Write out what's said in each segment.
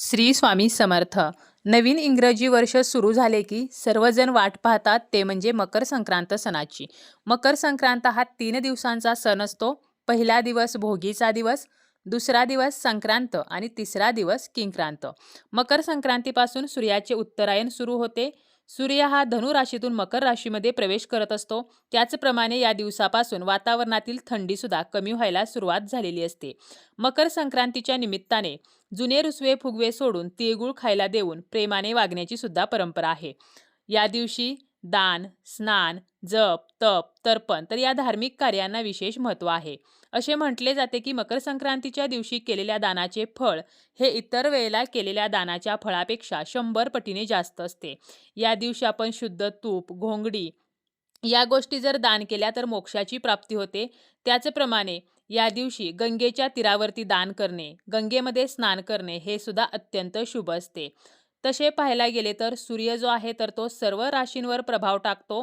श्री स्वामी समर्थ. नवीन इंग्रजी वर्ष सुरू झाले की सर्वजण वाट पाहतात ते म्हणजे मकर संक्रांत सणाची. मकर संक्रांत हा तीन दिवसांचा सण असतो. पहिला दिवस भोगीचा दिवस दुसरा दिवस संक्रांत आणि तिसरा दिवस किंक्रांत. मकर संक्रांतीपासून सूर्याचे उत्तरायण सुरू होते. सूर्य हा धनु राशीतून मकर राशीमध्ये प्रवेश करत असतो. त्याचप्रमाणे या दिवसापासून वातावरणातील थंडीसुद्धा कमी व्हायला सुरुवात झालेली असते. मकर संक्रांतीच्या निमित्ताने जुने रुसवे फुगवे सोडून तिळगुळ खायला देऊन प्रेमाने वागण्याची सुद्धा परंपरा आहे. या दिवशी दान स्नान जप तप तर्पण तर या धार्मिक कार्यांना विशेष महत्त्व आहे. असे म्हटले जाते की मकर संक्रांतीच्या दिवशी केलेल्या दानाचे फळ हे इतर वेळेला केलेल्या दानाच्या फळापेक्षा शंभर पटीने जास्त असते. या दिवशी आपण शुद्ध तूप घोंगडी या गोष्टी जर दान केल्या तर मोक्षाची प्राप्ती होते. त्याचप्रमाणे या दिवशी गंगेच्या तीरावरती दान करणे गंगेमध्ये स्नान करणे हे सुद्धा अत्यंत शुभ असते. तसे पाहायला गेले तर सूर्य जो आहे तर तो सर्व राशींवर प्रभाव टाकतो.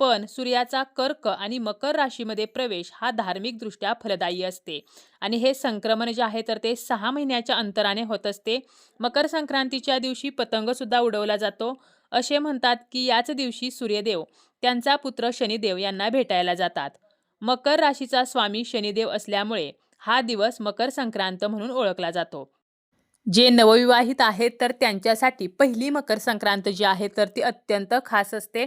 पण सूर्याचा कर्क आणि मकर राशीमध्ये प्रवेश हा धार्मिकदृष्ट्या फलदायी असते. आणि हे संक्रमण जे आहे तर ते सहा महिन्याच्या अंतराने होत असते. मकर संक्रांतीच्या दिवशी पतंगसुद्धा उडवला जातो. असे म्हणतात की याच दिवशी सूर्यदेव त्यांचा पुत्र शनिदेव यांना भेटायला जातात. मकर राशीचा स्वामी शनिदेव असल्यामुळे हा दिवस मकर संक्रांत म्हणून ओळखला जातो. जे नवविवाहित आहेत तर त्यांच्यासाठी पहिली मकर संक्रांत जी आहे तर ती अत्यंत खास असते.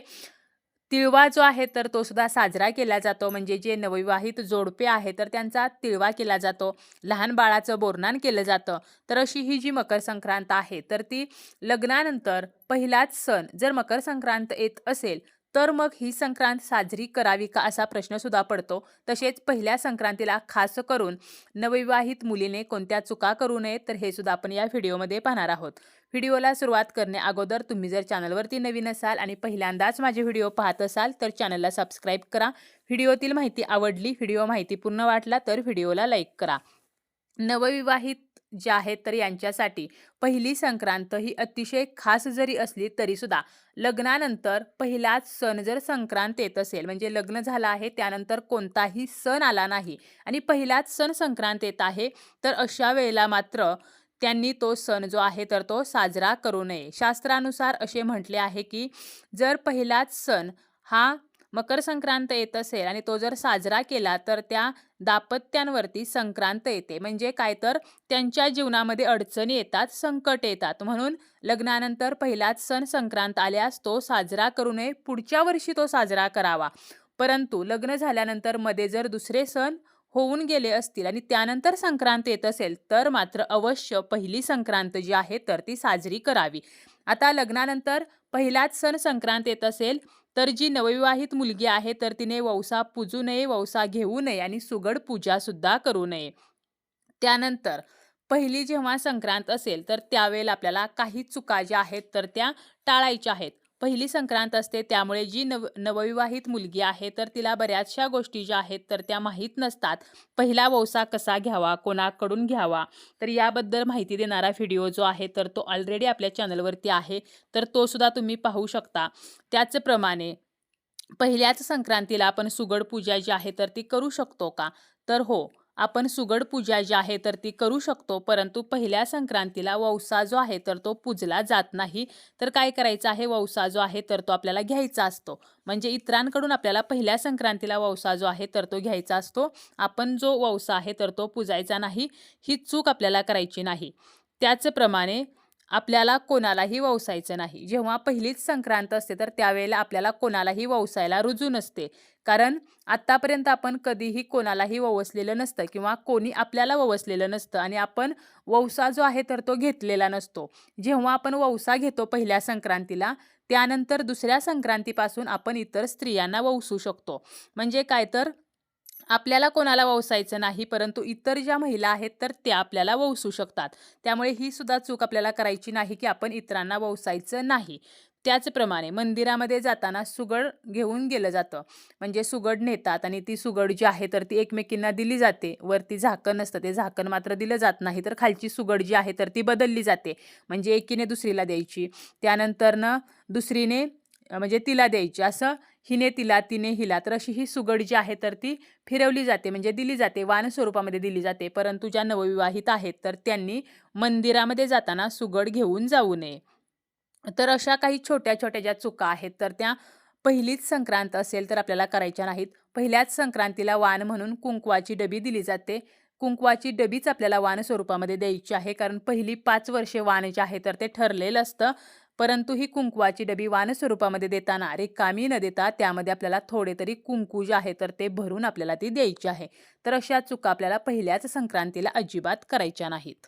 तिळवा जो आहे तर तो सुद्धा साजरा केला जातो. म्हणजे जे नवविवाहित जोडपे आहे तर त्यांचा तिळवा केला जातो. लहान बाळाचं बोरणान केलं जातं. तर अशी ही जी मकर संक्रांत आहे तर ती लग्नानंतर पहिलाच सण जर मकर संक्रांत येत असेल तर मग ही संक्रांत साजरी करावी का असा प्रश्नसुद्धा पडतो. तसेच पहिल्या संक्रांतीला खास करून नवविवाहित मुलीने कोणत्या चुका करू नयेत तर हे सुद्धा आपण या व्हिडिओमध्ये पाहणार आहोत. व्हिडिओला सुरुवात करणे अगोदर तुम्ही जर चॅनलवरती नवीन असाल आणि पहिल्यांदाच माझे व्हिडिओ पाहत असाल तर चॅनलला सबस्क्राईब करा. व्हिडिओतील माहिती आवडली व्हिडिओ माहिती पूर्ण वाटला तर व्हिडिओला लाईक करा. नवविवाहित जे आहेत तर यांच्यासाठी. पहिली संक्रांत ही अतिशय खास जरी असली तरीसुद्धा लग्नानंतर पहिलाच सण जर संक्रांत येत असेल म्हणजे लग्न झालं आहे त्यानंतर कोणताही सण आला नाही आणि पहिलाच सण संक्रांत येत आहे तर अशा वेळेला मात्र त्यांनी तो सण जो आहे तर तो साजरा करू नये. शास्त्रानुसार असे म्हटले आहे की जर पहिलाच सण हा मकर संक्रांत येत असेल आणि तो जर साजरा केला तर त्या दाम्पत्यांवरती संक्रांत येते. म्हणजे काय तर त्यांच्या जीवनामध्ये अडचणी येतात संकट येतात. म्हणून लग्नानंतर पहिलाच सण संक्रांत आल्यास तो साजरा करू नये. पुढच्या वर्षी तो साजरा करावा. परंतु लग्न झाल्यानंतरमध्ये जर दुसरे सण होऊन गेले असतील आणि त्यानंतर संक्रांत येत असेल तर मात्र अवश्य पहिली संक्रांत जी आहे तर ती साजरी करावी. आता लग्नानंतर पहिलाच सण संक्रांत येत असेल तर जी नवविवाहित मुलगी आहे तर तिने वौसा पूजू नये वौसा घेऊ नये आणि सुगड पूजासुद्धा करू नये. त्यानंतर पहिली जेव्हा संक्रांत असेल तर त्यावेळेला आपल्याला काही चुका ज्या आहेत तर त्या टाळायच्या आहेत. पहिली संक्रांत असते त्यामुळे जी नव नवविवाहित मुलगी आहे तर तिला बऱ्याचशा गोष्टी ज्या आहेत तर त्या माहीत नसतात. पहिला वौसा कसा घ्यावा कोणाकडून घ्यावा तर याबद्दल माहिती देणारा व्हिडिओ जो आहे तर तो ऑलरेडी आपल्या चॅनलवरती आहे तर तो सुद्धा तुम्ही पाहू शकता. त्याचप्रमाणे पहिल्याच संक्रांतीला आपण सुगड पूजा जी आहे तर ती करू शकतो का? तर हो आपण सुगड पूजा जी आहे तर ती करू शकतो परंतु पहिल्या संक्रांतीला वौसा जो आहे तर तो पूजला जात नाही. तर काय करायचं आहे? वौसा जो आहे तर तो आपल्याला घ्यायचा असतो. म्हणजे इतरांकडून आपल्याला पहिल्या संक्रांतीला वौसा जो आहे तर तो घ्यायचा असतो. आपण जो वौसा आहे तर तो पूजायचा नाही. ही चूक आपल्याला करायची नाही. त्याचप्रमाणे आपल्याला कोणालाही ववसायचं नाही. जेव्हा पहिलीच संक्रांत असते तर त्यावेळेला आपल्याला कोणालाही ववसायला रुजू नसते. कारण आत्तापर्यंत आपण कधीही कोणालाही ववसलेलं नसतं किंवा कोणी आपल्याला ववसलेलं नसतं आणि आपण वौसा जो आहे तर तो घेतलेला नसतो. जेव्हा आपण वौसा घेतो पहिल्या संक्रांतीला त्यानंतर दुसऱ्या संक्रांतीपासून आपण इतर स्त्रियांना ववसू शकतो. म्हणजे काय तर आपल्याला कोणाला ववसायचं नाही परंतु इतर ज्या महिला आहेत तर त्या आपल्याला ववसू शकतात. त्यामुळे ही सुद्धा चूक आपल्याला करायची नाही की आपण इतरांना ववसायचं नाही. त्याचप्रमाणे मंदिरामध्ये जाताना सुगड घेऊन गेलं जातं. म्हणजे सुगड नेतात आणि ती सुगड जी आहे तर ती एकमेकींना दिली जाते. वरती झाकण असतं ते झाकण मात्र दिलं जात नाही तर खालची सुगड जी आहे तर ती बदलली जाते. म्हणजे एकीने दुसरीला द्यायची. त्यानंतरनं दुसरीने म्हणजे तिला द्यायची. असं हिने तिला तिने हिला. तर अशी ही सुगड जी आहे तर ती फिरवली जाते. म्हणजे दिली जाते. वाण स्वरूपामध्ये दिली जाते. परंतु ज्या नवविवाहित आहेत तर त्यांनी मंदिरामध्ये जाताना सुगड घेऊन जाऊ नये. तर अशा काही छोट्या छोट्या ज्या चुका आहेत तर त्या पहिलीच संक्रांत असेल तर आपल्याला करायच्या नाहीत. पहिल्याच संक्रांतीला वाण म्हणून कुंकवाची डबी दिली जाते. कुंकवाची डबीच आपल्याला वाण स्वरूपामध्ये द्यायची आहे. कारण पहिली पाच वर्षे वाण जे आहे तर ते ठरलेलं असतं. परंतु ही कुंकवाची डबी वानस्वरूपामध्ये देताना रिकामी न देता त्यामध्ये आपल्याला थोडे तरी कुंकू जे आहे तर ते भरून आपल्याला ती द्यायची आहे. तर अशा चुका आपल्याला पहिल्याच संक्रांतीला अजिबात करायच्या नाहीत.